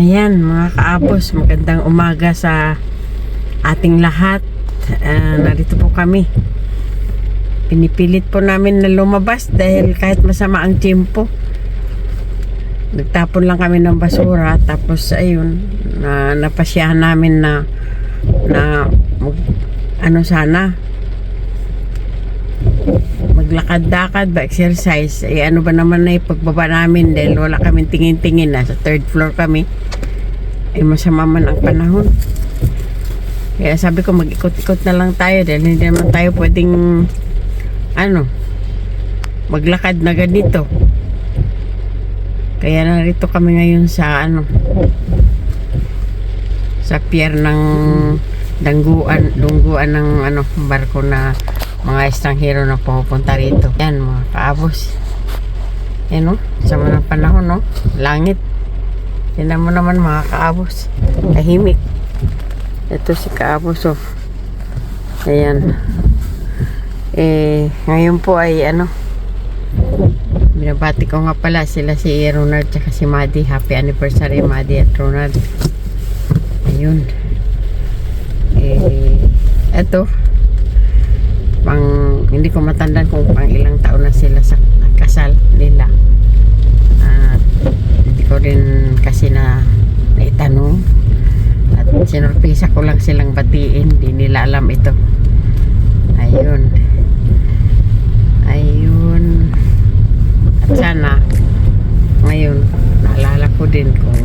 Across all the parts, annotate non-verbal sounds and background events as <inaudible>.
Ayan mga kaabos, magandang umaga sa ating lahat. Ah, narito po kami. Pinipilit po namin na lumabas dahil kahit masama ang tiyempo. Nagtapon lang kami ng basura tapos ayun, na napasyahan namin na na ano sana maglakad-lakad ba exercise eh ano ba naman na ipagbaba namin dahil wala kaming tingin-tingin na sa third floor kami eh masama man ang panahon. Kaya sabi ko mag-ikot-ikot na lang tayo dahil hindi naman tayo pwedeng ano maglakad na ganito. Kaya narito kami ngayon sa ano sa pier ng dangguan dungguan ng ano barko na mga estranghero na pumupunta rito. Yan mga kaabos. Yan o, sama ng panahon no. Langit. Yan mo naman mga kaabos. Tahimik. Ito si kaabos oh. Ayan. Eh, ngayon po ay ano, binabati ko nga pala sila si Ronald at si Maddie. Happy anniversary Maddie at Ronald. Ayun. Eh, eto, pang hindi ko matandaan kung pang ilang taon na sila sa kasal nila. At hindi ko rin kasi na naitanong. At sinurpresa ko lang silang batiin hindi nila alam ito. Ayun. Ayun. At sana ngayon naalala ko din kung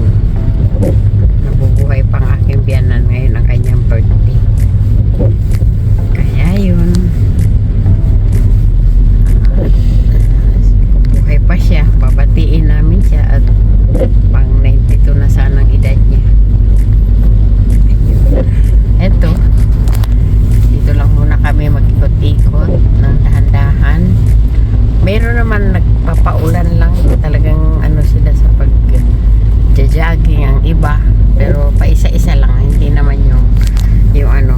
nabubuhay pang aking biyanan ngayon ang kanyang birthday kaya yun buhay pa siya babatiin namin siya at pang 92 na sanang edad niya. Eto. Dito lang muna kami mag-ikot-ikot ng dahan-dahan. Meron naman nagpapaulan lang. Talagang ano sila sa pag jogging ang iba. Pero pa isa-isa lang. Hindi naman yung yung ano.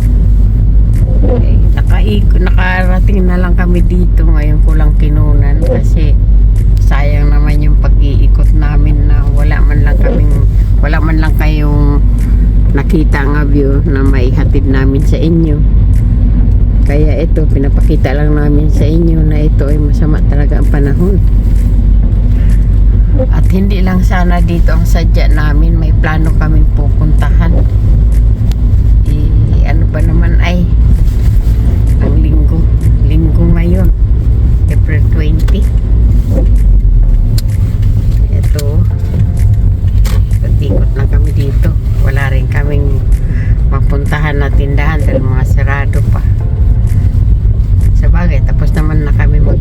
Eh, nakaiko, nakarating na lang kami dito. Ngayon ko lang kinunan kasi sayang naman yung pag-iikot namin na wala man lang kaming wala man lang kayong nakita nga view na maihatid namin sa inyo. Kaya ito pinapakita lang namin sa inyo na ito ay masama talaga ang panahon. At hindi lang sana dito ang sadya namin may plano kaming pupuntahan. Eh, ano ba naman ay ang linggo linggo ngayon April 20 ito ikot na kami dito. Wala rin kaming mapuntahan na tindahan dahil mga sarado pa. Sa bagay tapos naman na kami mag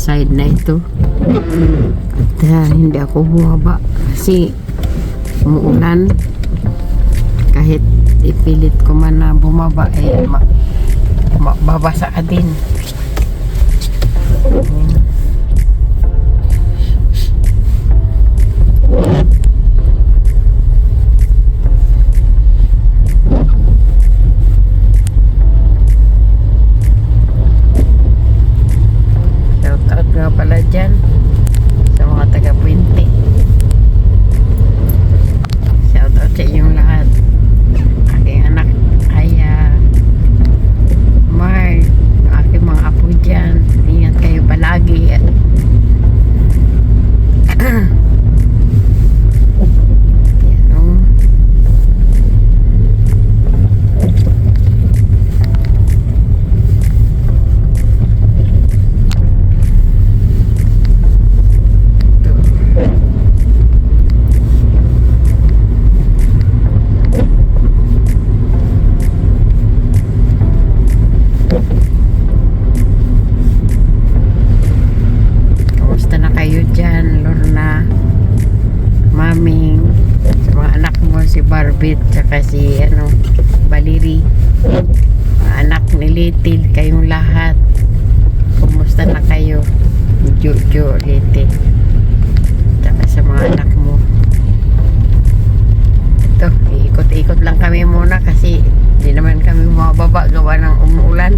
side na ito. At ah, hindi ako bumaba kasi umuulan. Kahit ipilit ko man na bumaba eh ma, ma, babasa ka din. Ayan. bumababa gawa ng umuulan.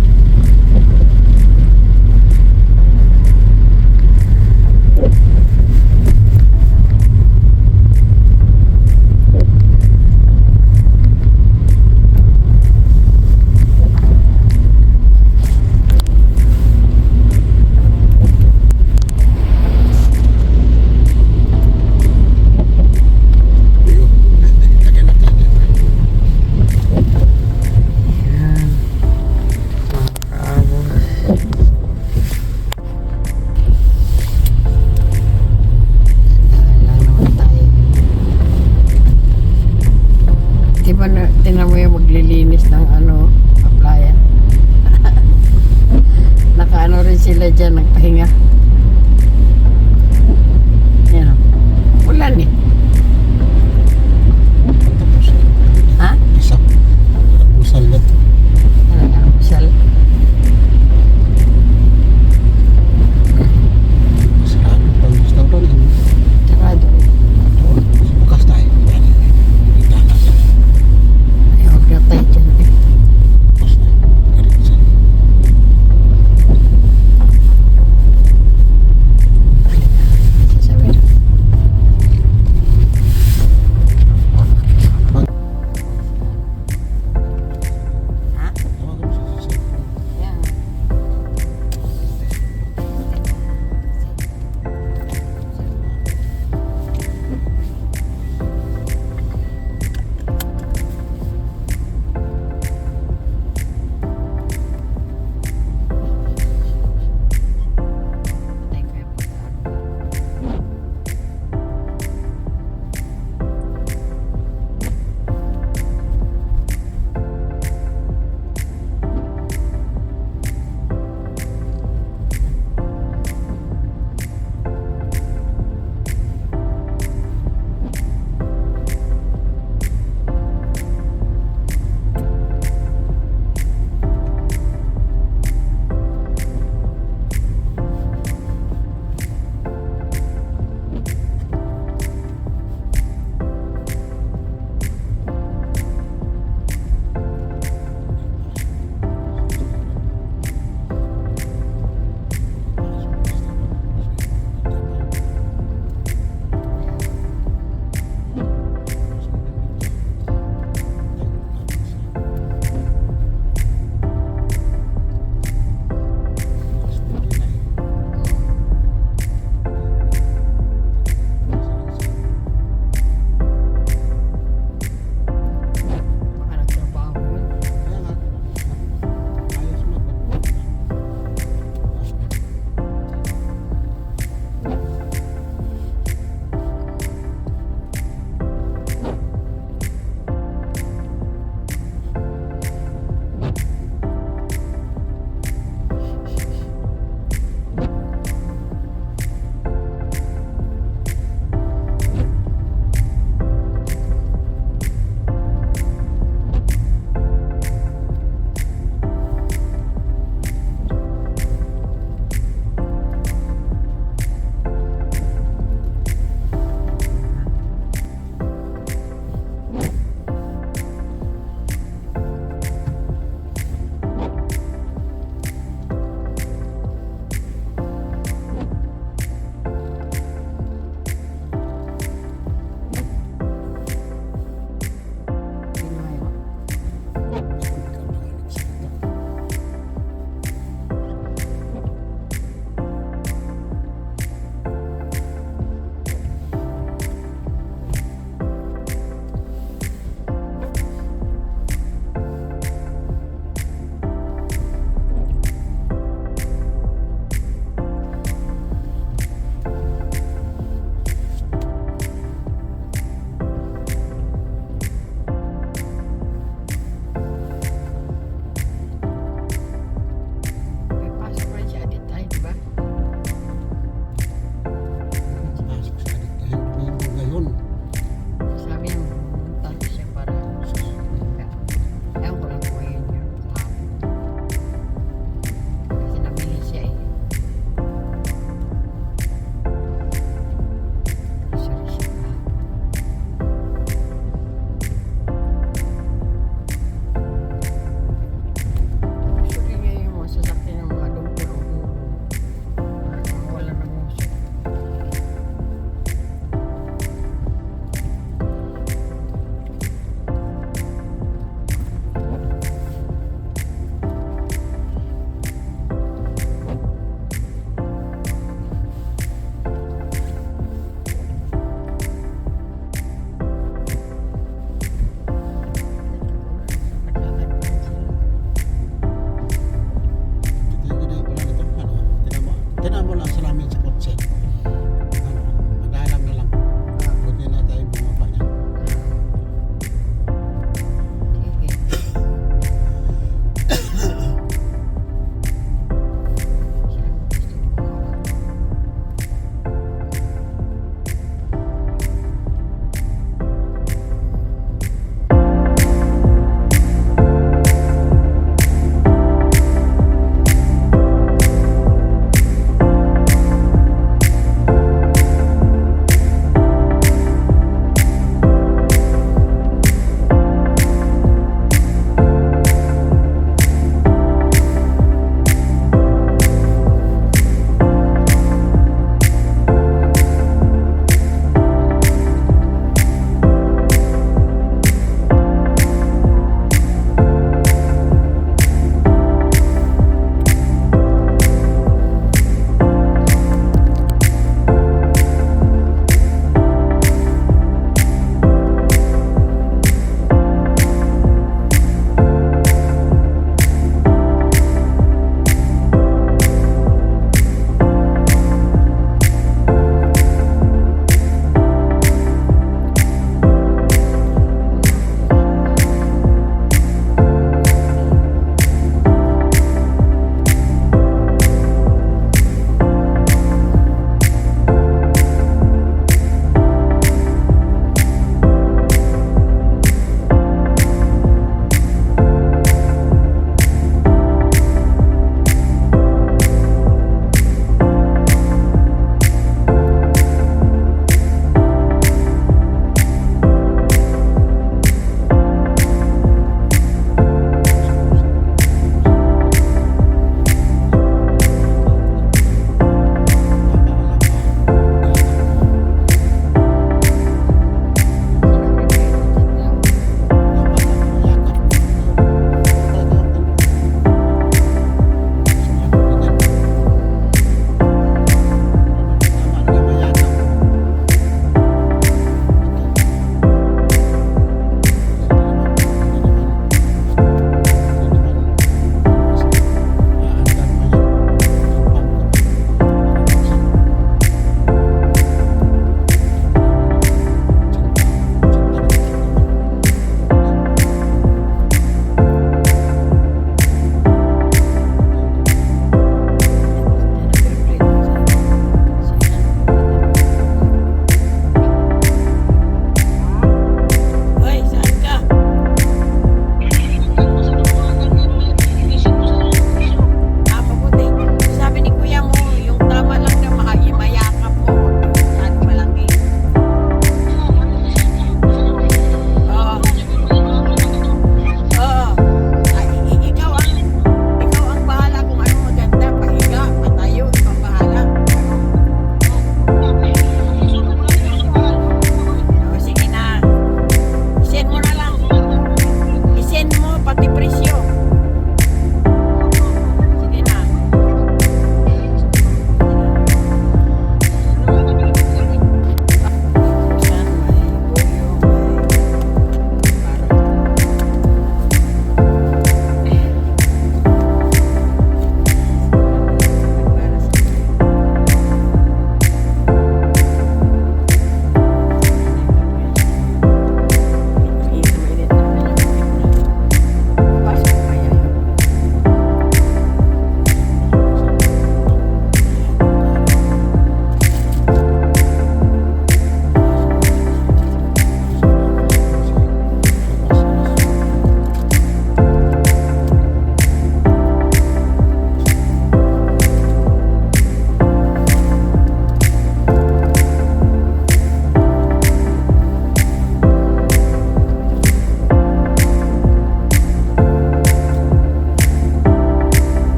sila dyan nagpahinga. Yan. Ulan eh.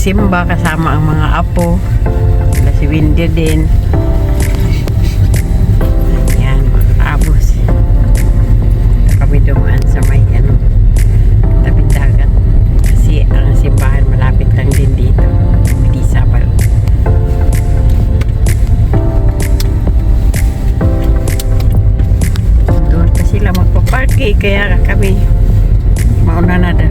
Pagsimba kasama ang mga apo. Sila si Windy din. Ayan, mga kaabos. Dito kami dumaan sa may ano, tabi dagat. Kasi ang simbahan malapit lang din dito. Hindi sabal. Doon pa sila magpa-parking kaya kami mauna na dah- dahil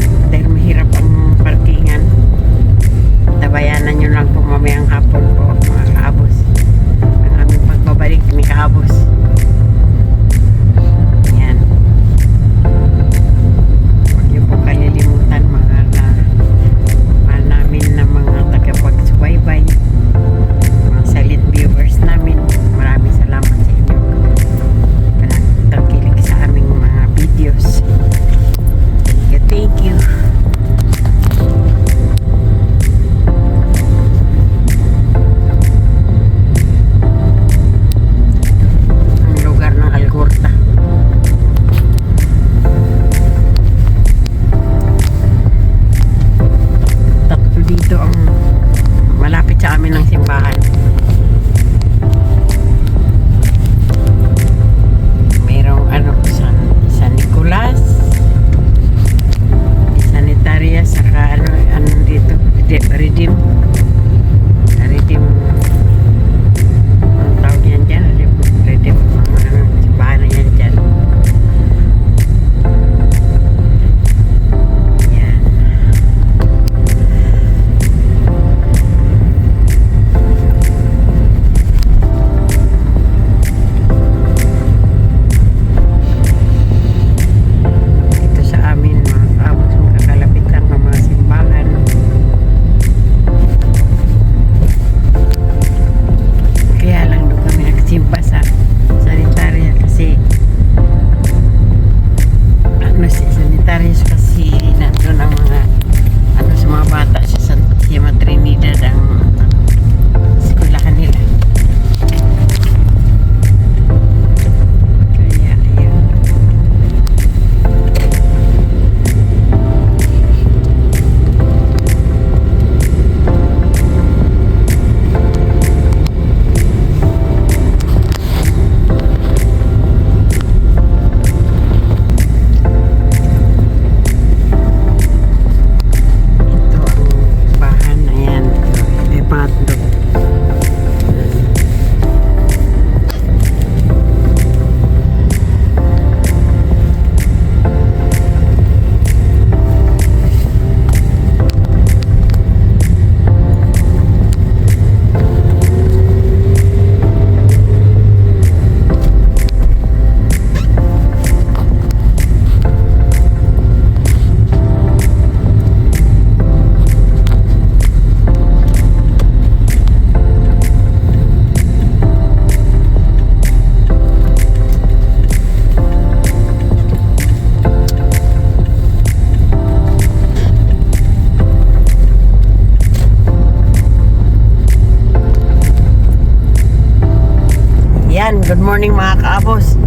good morning mga kaabos.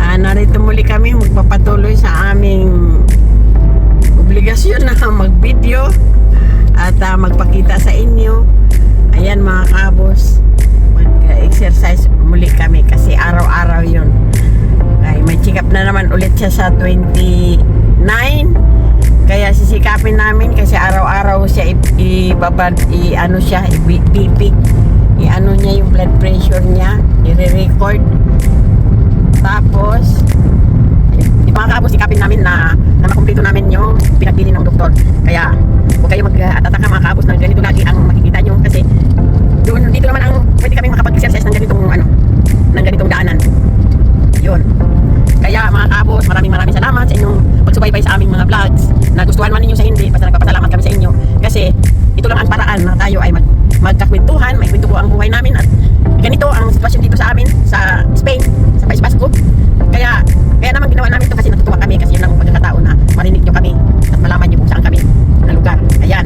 Ah, narito muli kami magpapatuloy sa aming obligasyon na <laughs> mag-video at ah, magpakita sa inyo. Ayan mga kaabos, mag-exercise muli kami kasi araw-araw yun. Ay, may check up na naman ulit siya sa 29. Kaya sisikapin namin kasi araw-araw siya ibabad, i, ano siya, i-BP i-ano niya yung blood pressure niya, i-record. Tapos, di mga kaabos, ikapin namin na, na makumpleto namin yung pinagbili ng doktor. Kaya, huwag kayo mag-ataka mga kaabos ng ganito lagi ang makikita nyo kasi doon, dito naman ang pwede kami makapag-exercise ng ganitong ano, ng ganitong daanan. Yun. Kaya mga kaabos, maraming maraming salamat sa inyong pagsubaybay sa aming mga vlogs. Nagustuhan man ninyo sa hindi, basta nagpapasalamat kami sa inyo. Kasi ito lang ang paraan na tayo ay mag magkakwentuhan, may kwento po ang buhay namin at ganito ang sitwasyon dito sa amin sa Spain, sa País Basco. Kaya kaya naman ginawa namin ito kasi natutuwa kami kasi yun ang pagkakataon na marinig nyo kami at malaman nyo kung saan kami na lugar. Ayan.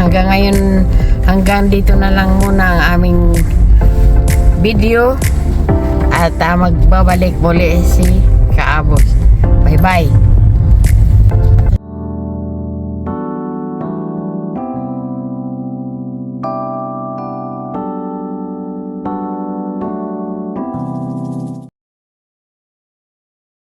Hanggang ngayon, hanggang dito na lang muna ang aming video. At ah, magbabalik muli si Kaabos. Bye-bye.